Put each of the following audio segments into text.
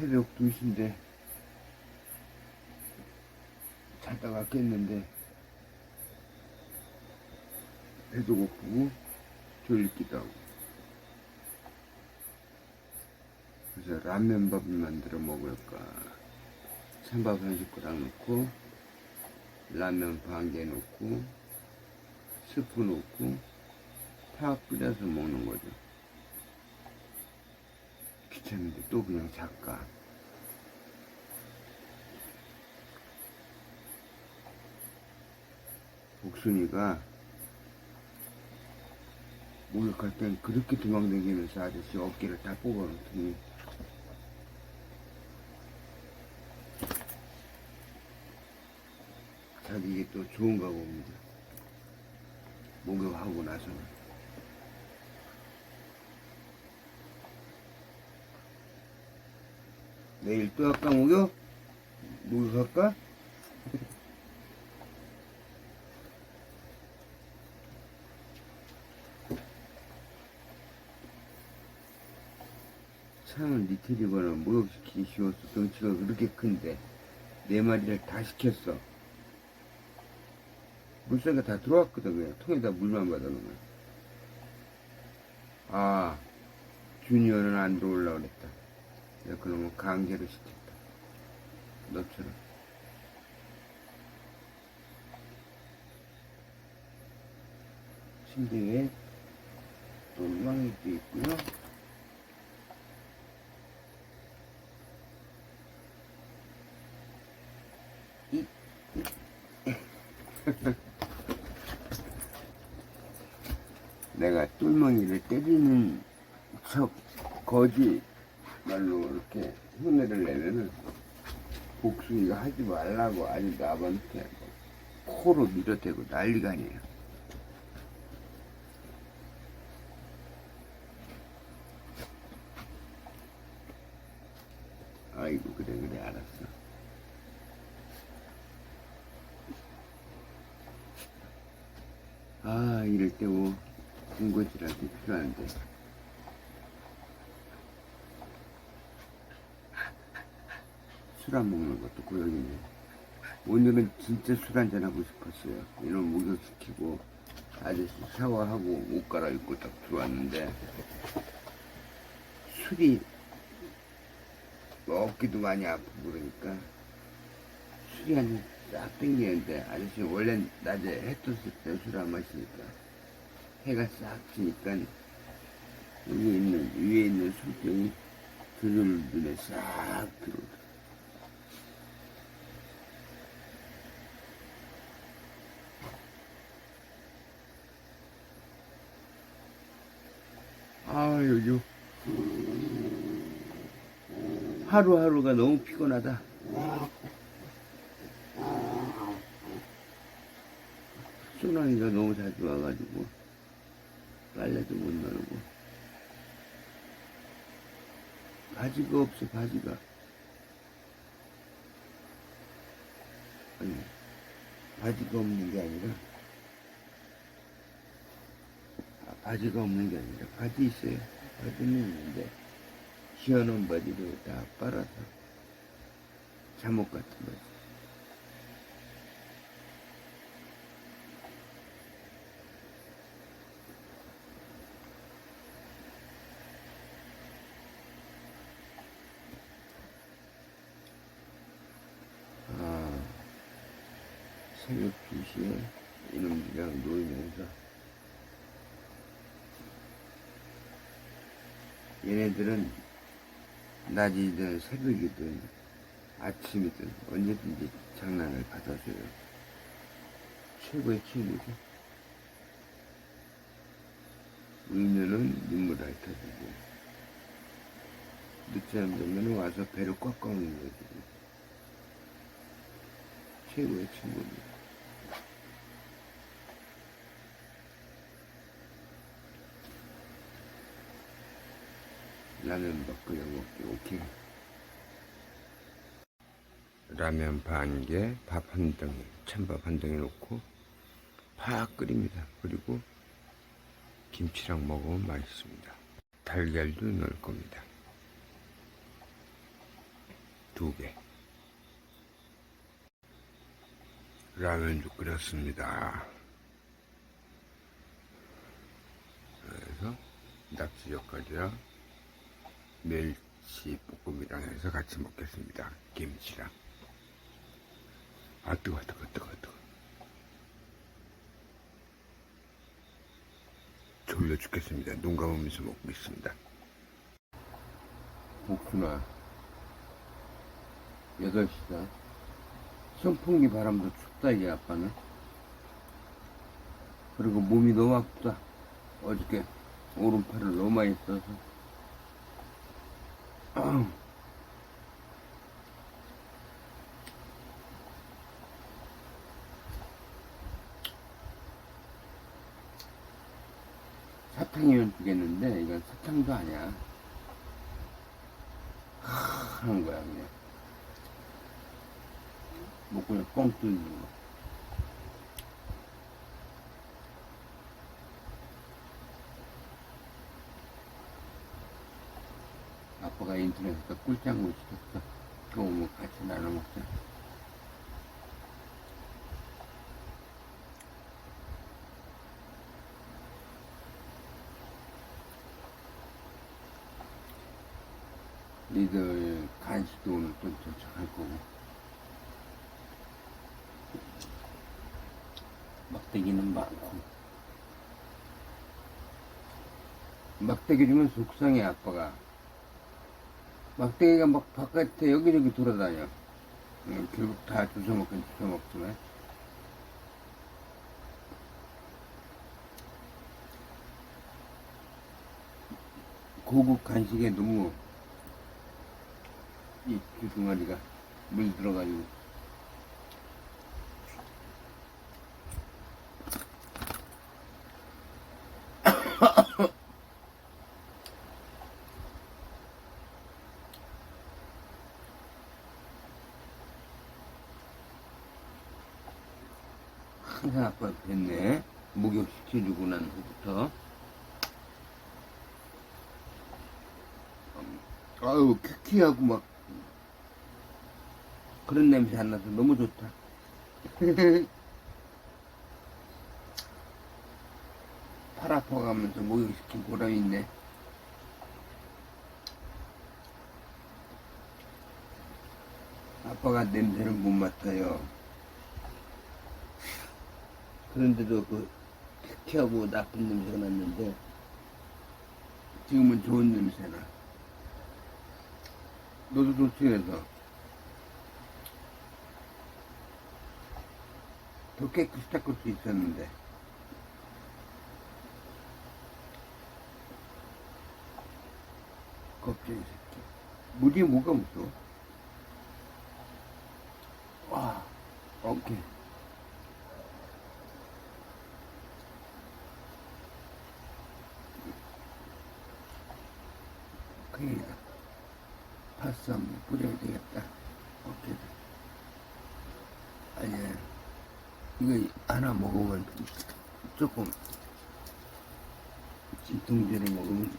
새벽 2시인데 자다가 깼는데 배도 고프고 졸리기도 하고. 그래서 라면밥을 만들어 먹을까? 찬밥 한 숟가락 넣고 라면 반 개 넣고 스프 넣고 파 끓여서 먹는 거죠. 귀찮은데 또 그냥 작가 복순이가 목욕할 땐 그렇게 도망다니면서 아저씨 어깨를 다 뽑아놓더니 자기 이게 또 좋은가 봅니다 목욕하고 나서는 내일 또 할까 목욕? 목욕할까? 창을 리틀리거나 목욕시키기 쉬워서 덩치가 그렇게 큰데 네 마리를 다 시켰어. 물속에 다 들어왔거든 그냥. 통에다 물만 받아놓으면. 아 주니어는 안 들어올라 그랬다. 내가 그놈은 강제로 시켰다. 너처럼. 침대에 똘망이도 있고요 내가 똘망이를 때리는 척 거지 말로 이렇게 흉내를 내면은 복숭이가 하지 말라고 아직도 아버한테 코로 밀어대고 난리가 아니에요. 아이고 그래 그래 알았어. 아 이럴 때 뭐 군것이라도 필요한데. 술 안 먹는 것도 고역이네. 오늘은 진짜 술 한잔 하고 싶었어요. 이놈 목욕시키고 아저씨 샤워하고 옷 갈아입고 딱 들어왔는데 술이 어깨도 많이 아프고 그러니까 술이 한 싹 땡기는데 아저씨 원래 낮에 해 떴을 때 술 안 마시니까 해가 싹 지니까 여기 있는 위에 있는 술병이 그들 눈에 싹 들어오더라. 아 요즘 하루하루가 너무 피곤하다. 소나기가 너무 자주 와가지고 빨래도 못 나르고. 바지가 없어 바지가. 아니 바지가 없는 게 아니라 아, 바지가 없는 게 아니라 바지 있어요. 바지는 있는데 시원한 바지를 다 빨아서 잠옷 같은 바지 아, 새벽 2시에 이놈들이랑 놀면서 얘네들은 낮이든 새벽이든 아침이든 언제든지 장난을 받아줘요. 최고의 친구죠. 울면은 눈물 핥아주고 늦잠 자면 와서 배를 꽉꽉 눌러주고 최고의 친구입니다. 라면 밥 끓여 먹기 오케이. 라면 반 개, 밥 한 덩이, 찬밥 한 덩이 넣고 팍 끓입니다. 그리고 김치랑 먹으면 맛있습니다. 달걀도 넣을 겁니다. 두 개. 라면도 끓였습니다. 그래서 낙지 젓갈이랑 멸치 볶음이랑 해서 같이 먹겠습니다. 김치랑. 아, 뜨거, 뜨거, 뜨거, 뜨거. 졸려 죽겠습니다. 눈 감으면서 먹고 있습니다. 복순아, 8시다. 선풍기 바람도 춥다, 이제 아빠는. 그리고 몸이 너무 아프다. 어저께 오른팔을 너무 많이 써서. 아우. 사탕이면 주겠는데 이건 사탕도 아니야. 하는 거야 그냥. 뭐 그냥 뻥 뚫는 거. 인터넷에서 꿀장구 시켰어. 그거 뭐 같이 나눠 먹자. 니들 간식도 오늘 또 도착할 거고. 막대기는 많고. 막대기 주면 속상해, 아빠가. 막대기가 막 바깥에 여기저기 돌아다녀. 응, 결국 다 주워먹긴 주워먹지만. 고급 간식에 너무 이 주둥아리가 물 들어가지고 항상 아빠 뵀네. 목욕시켜주고 난 후부터. 음, 아유 퀴퀴하고 막 그런 냄새 안 나서 너무 좋다. 팔 아파가면서 목욕시킨 보람이 있네. 아빠가 냄새를 못 맡아요 그런데도 그 퀴퀴하고 나쁜 냄새가 났는데 지금은 좋은 냄새나. 너도 그래서. 더 깨끗이 닦을 수 있었는데. 겁쟁이 새끼. 물이 뭐가 무서워? 와 오케이 큰일이다 파스 한번 뿌려야 되겠다. 오케이. 아니 이거 하나 먹으면 조금 진통제를 먹으면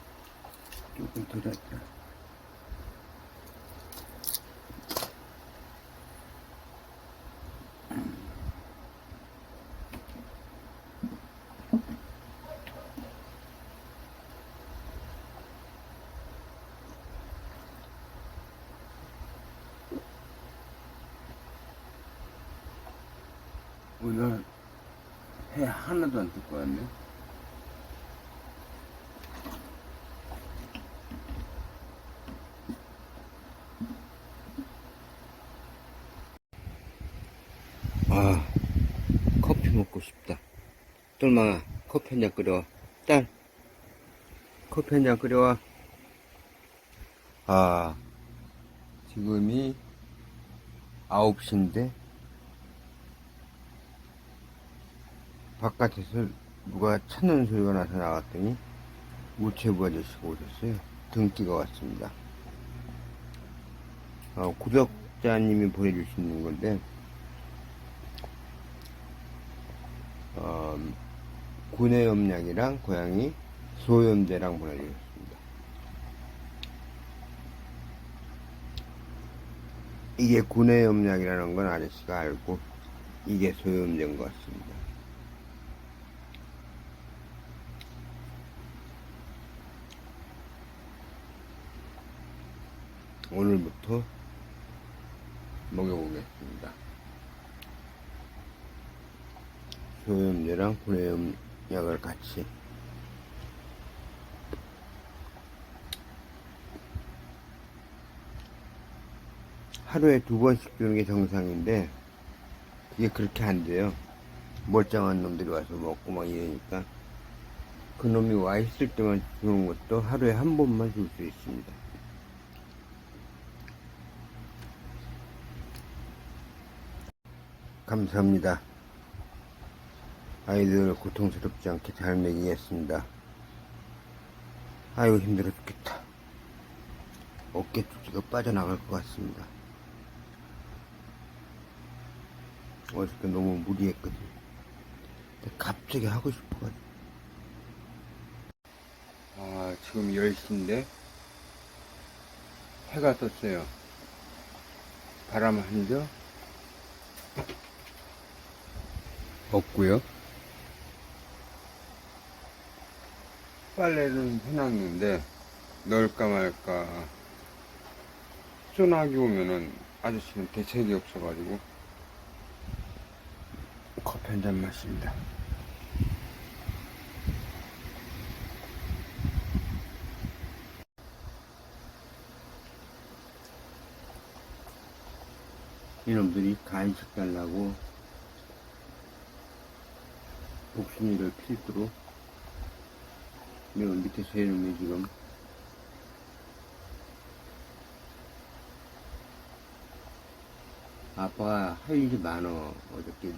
조금 덜 낫다 오늘 해 하나도 안 뜰 것 같네. 아 커피 먹고 싶다. 똘망아 커피 한 잔 끓여와. 딸 커피 한 잔 끓여와. 아 지금이 9시인데 바깥에서 누가 찾는 소리가 나서 나갔더니 우체부 아저씨가 오셨어요. 등기가 왔습니다. 어, 구독자님이 보내주시는 건데, 어, 구내염약이랑 고양이 소염제랑 보내주셨습니다. 이게 구내염약이라는 건 아저씨가 알고 이게 소염제인 것 같습니다. 오늘부터 먹여보겠습니다. 소염제랑 구내염약을 같이 하루에 두 번씩 주는 게 정상인데 그게 그렇게 안 돼요. 멀쩡한 놈들이 와서 먹고 막 이러니까 그 놈이 와 있을 때만 주는 것도 하루에 한 번만 줄 수 있습니다. 감사합니다. 아이들을 고통스럽지 않게 잘 먹이겠습니다. 아이고 힘들어 죽겠다. 어깨 쪽지가 빠져나갈 것 같습니다. 어저께 너무 무리했거든. 근데 갑자기 하고 싶어가지고. 아, 지금 10시인데, 해가 떴어요. 바람 한 점? 없고요 빨래는 해놨는데, 넣을까 말까. 소나기 오면은 아저씨는 대책이 없어가지고, 커피 한 잔 마십니다. 이놈들이 간식 달라고 복순이를 필두로 매우 밑에 세 놈이 지금. 아빠가 할 일이 많어. 어저께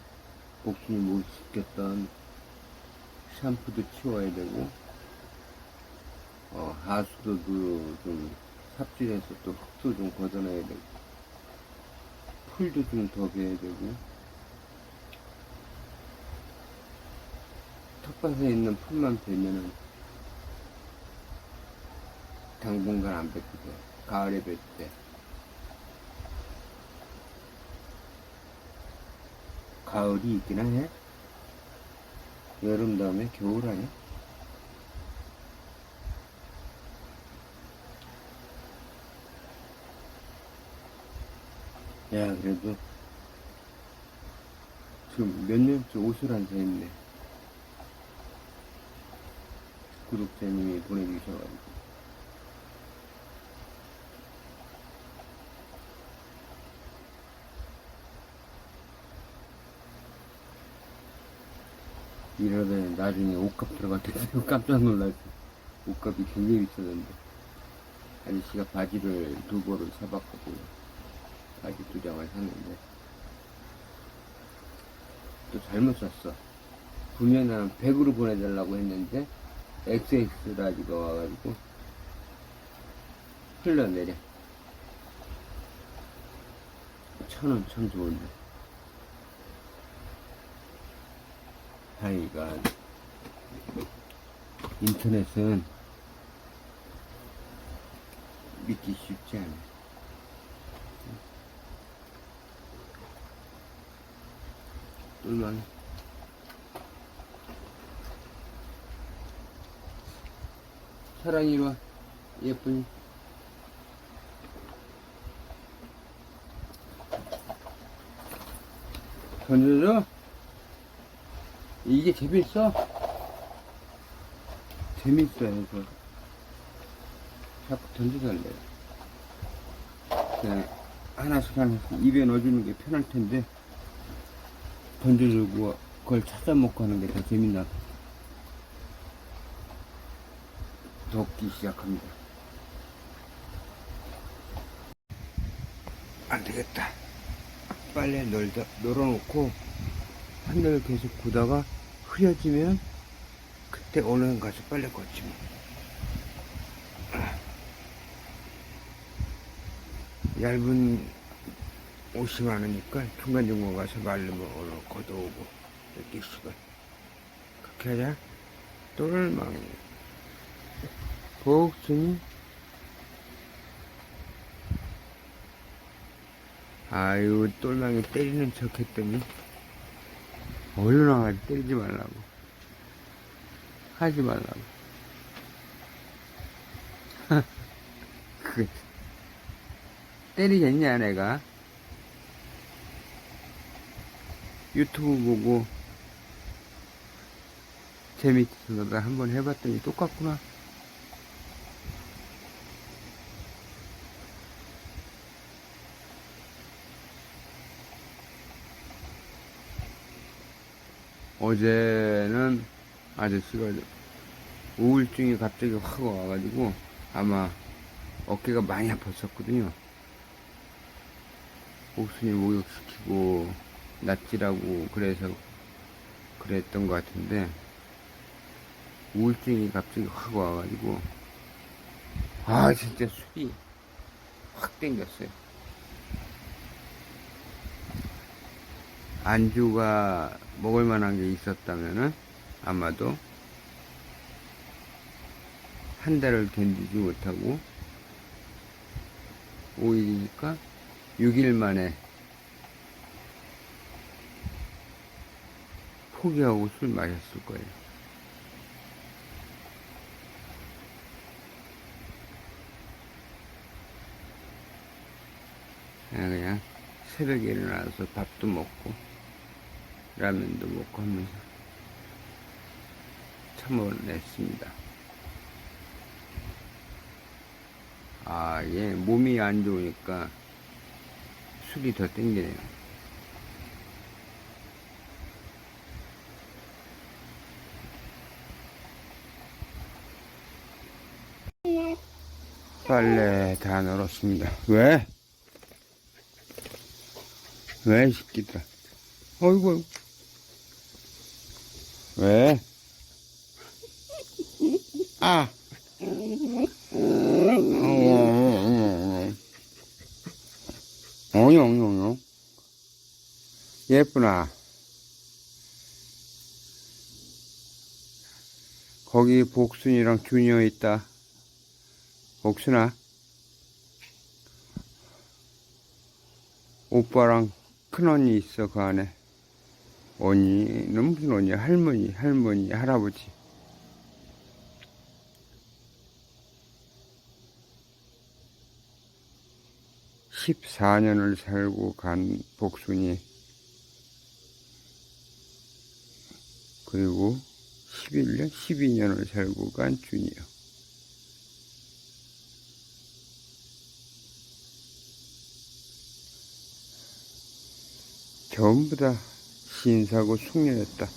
복순이 못 시켰던 샴푸도 치워야 되고 어, 하수도 그 좀 삽질해서 또 흙도 좀 걷어내야 되고 풀도 좀 더 베야 되고 텃밭에 있는 풀만 베면은 당분간 안 뱉거든 가을에 뱉대 가을이 있긴 하네. 여름 다음에 겨울 아니야? 야 그래도 지금 몇 년째 옷을 안 사입네 구독자님이 보내주셔가지고. 이러다 나중에 옷값 때 깜짝 놀랐어 옷값이 굉장히 비싸던데. 아저씨가 바지를 두 벌을 사봤거든요 바지 두 장을 샀는데. 또 잘못 샀어. 분명히 100으로 보내달라고 했는데 XX 라지가 와가지고 흘러내려. 천원 참 좋은데. 하여간 인터넷은 믿기 쉽지 않아. 꿀만 사랑이 와 예쁘니 던져줘 이게 재밌어? 재밌어요 이거. 자꾸 던져달래요 그냥 하나씩 하나씩 입에 넣어주는 게 편할 텐데 던져주고 그걸 찾아 먹고 하는 게 더 재밌나 덥기 시작합니다. 안 되겠다. 빨래 널다, 널어놓고 하늘을 계속 보다가 흐려지면 그때 오늘 가서 빨래 걷지 뭐. 얇은 옷이 많으니까 중간중간 가서 말르면 오늘 걷어오고 이렇게 시간 그렇게 하자. 똘망 이 복순이 아유, 똘망이 때리는 척 했더니, 얼른 와가지고 때리지 말라고. 하지 말라고. 그, 때리겠냐, 내가? 유튜브 보고, 재밌어서 한번 해봤더니 똑같구나. 어제는 아저씨가 우울증이 갑자기 확 와가지고 아마 어깨가 많이 아팠었거든요. 옥순이 목욕시키고 낯질하고 그래서 그랬던 것 같은데 우울증이 갑자기 확 와가지고 아 진짜 술이 확 땡겼어요. 안주가 먹을 만한 게 있었다면은 아마도 한 달을 견디지 못하고 5일이니까 6일 만에 포기하고 술 마셨을 거예요. 그냥, 그냥 새벽에 일어나서 밥도 먹고 라면도 먹고 하면서 참아냈습니다. 아, 예, 몸이 안 좋으니까 술이 더 땡기네요. 빨래 다 널었습니다. 왜? 왜, 이 새끼들아? 어이구, 왜? 아! 어이. 예쁘나? 거기 복순이랑 주니어 있다. 복순아? 오빠랑 큰언니 있어, 그 안에. 언니는 무슨 언니? 할머니, 할머니, 할아버지. 십사 년을 살고 간 복순이 그리고 11년, 12년을 살고 간 준이요. 전부 다 신사고 숙녀였다.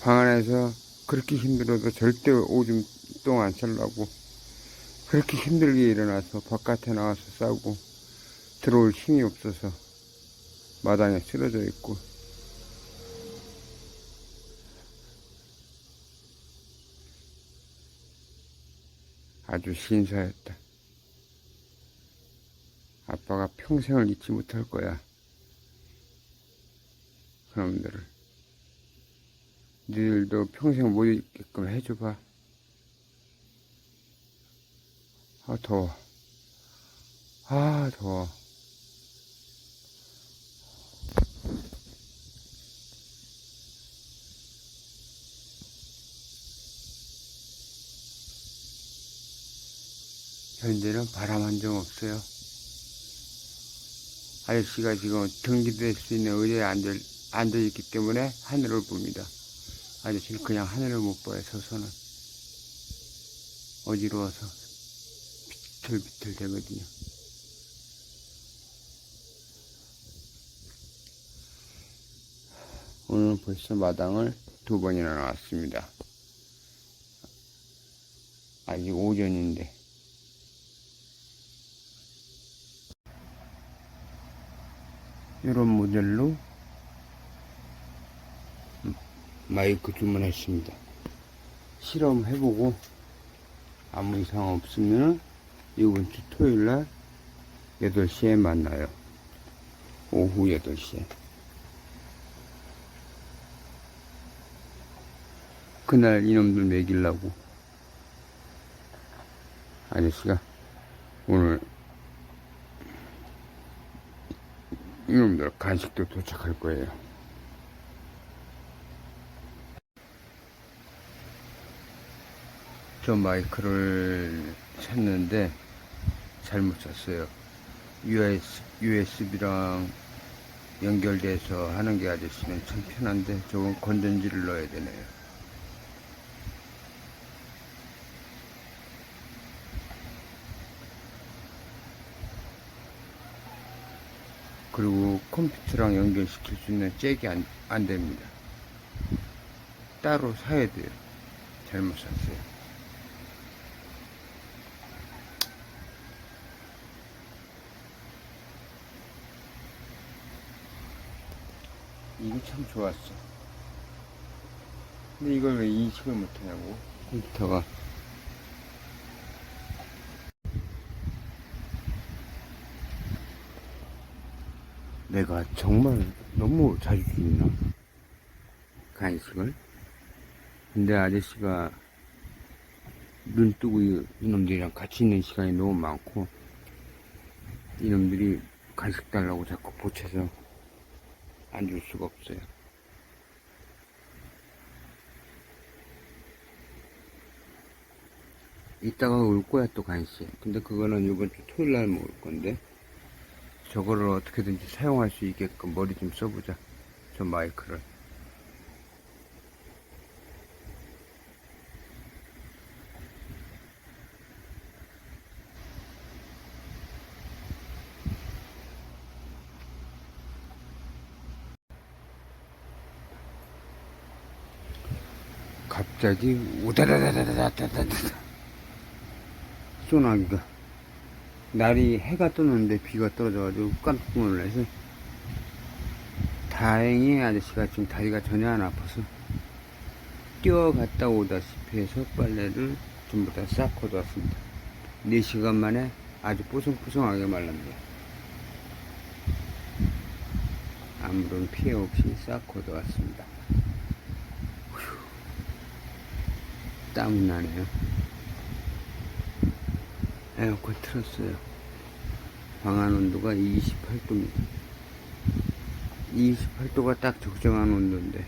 방 안에서 그렇게 힘들어도 절대 오줌 똥 안 살라고 그렇게 힘들게 일어나서 바깥에 나와서 싸고 들어올 힘이 없어서 마당에 쓰러져 있고 아주 신사였다. 아빠가 평생을 잊지 못할 거야. 그놈들을. 니들도 평생 못 잊게끔 해줘봐. 아, 더워. 아, 더워. 현재는 바람 한 점 없어요. 아저씨가 지금 등기될 수 있는 의자에 앉아, 앉아 있기 때문에 하늘을 봅니다. 아저씨는 그냥 하늘을 못 봐요, 서서는. 어지러워서 비틀비틀 되거든요. 오늘 벌써 마당을 두 번이나 나왔습니다. 아직 오전인데. 이런 모델로 마이크 주문했습니다. 실험해보고 아무 이상 없으면 이번 주 토요일 날 8시에 만나요. 오후 8시에. 그날 이놈들 먹이려고 아저씨가 오늘 이놈들 간식도 도착할 거예요. 저 마이크를 샀는데 잘못 샀어요. US, USB랑 연결돼서 하는 게 아저씨는 참 편한데 저건 건전지를 넣어야 되네요. 그리고 컴퓨터랑 연결시킬 수 있는 잭이 안, 안 됩니다. 따로 사야 돼요. 잘못 샀어요. 이게 참 좋았어. 근데 이걸 왜 인식을 못하냐고, 컴퓨터가. 내가 정말 너무 자주 주나? 간식을? 근데 아저씨가 눈 뜨고 이- 이놈들이랑 같이 있는 시간이 너무 많고, 이놈들이 간식 달라고 자꾸 보채서 안 줄 수가 없어요. 이따가 올 거야 또 간식. 근데 그거는 이번 주 토요일 날 먹을 건데 저거를 어떻게든지 사용할 수 있게끔 머리 좀 써보자. 저 마이크를. 갑자기 우다다다다다다다다 소나기가. 날이 해가 뜨는데 비가 떨어져가지고 깜짝 놀라서 다행히 아저씨가 지금 다리가 전혀 안 아파서 뛰어갔다 오다시피 해서 빨래를 전부 다 싹 걷어왔습니다. 4시간 만에 아주 뽀송뽀송하게 말랍니다 아무런 피해 없이 싹 걷어왔습니다 땀이 나네요. 에어컨 틀었어요. 방안 온도가 28도입니다. 28도가 딱 적정한 온도인데